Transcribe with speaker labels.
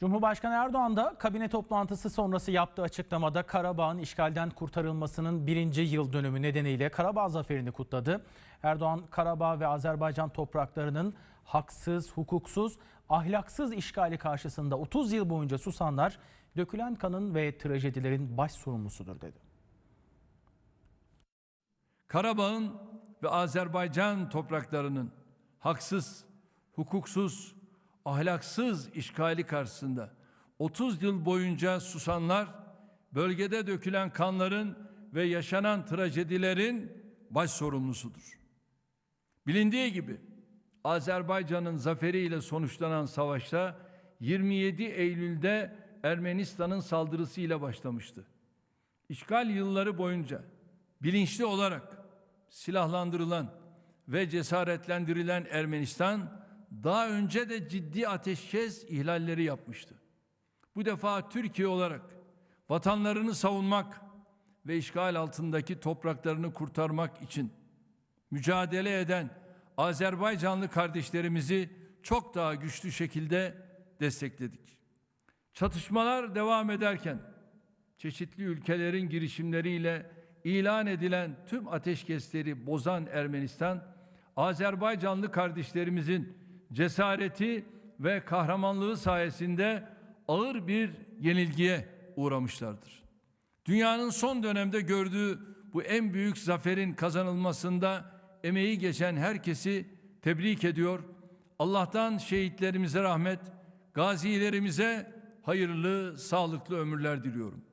Speaker 1: Cumhurbaşkanı Erdoğan da kabine toplantısı sonrası yaptığı açıklamada Karabağ'ın işgalden kurtarılmasının birinci yıl dönümü nedeniyle Karabağ zaferini kutladı. Erdoğan, Karabağ ve Azerbaycan topraklarının haksız, hukuksuz, ahlaksız işgali karşısında 30 yıl boyunca susanlar dökülen kanın ve trajedilerin baş sorumlusudur dedi.
Speaker 2: Karabağ'ın ve Azerbaycan topraklarının haksız, hukuksuz, ahlaksız işgali karşısında 30 yıl boyunca susanlar, bölgede dökülen kanların ve yaşanan trajedilerin baş sorumlusudur. Bilindiği gibi Azerbaycan'ın zaferiyle sonuçlanan savaşta 27 Eylül'de Ermenistan'ın saldırısıyla başlamıştı. İşgal yılları boyunca bilinçli olarak silahlandırılan ve cesaretlendirilen Ermenistan daha önce de ciddi ateşkes ihlalleri yapmıştı. Bu defa Türkiye olarak vatanlarını savunmak ve işgal altındaki topraklarını kurtarmak için mücadele eden Azerbaycanlı kardeşlerimizi çok daha güçlü şekilde destekledik. Çatışmalar devam ederken çeşitli ülkelerin girişimleriyle ilan edilen tüm ateşkesleri bozan Ermenistan, Azerbaycanlı kardeşlerimizin cesareti ve kahramanlığı sayesinde ağır bir yenilgiye uğramışlardır. Dünyanın son dönemde gördüğü bu en büyük zaferin kazanılmasında emeği geçen herkesi tebrik ediyor. Allah'tan şehitlerimize rahmet, gazilerimize hayırlı, sağlıklı ömürler diliyorum.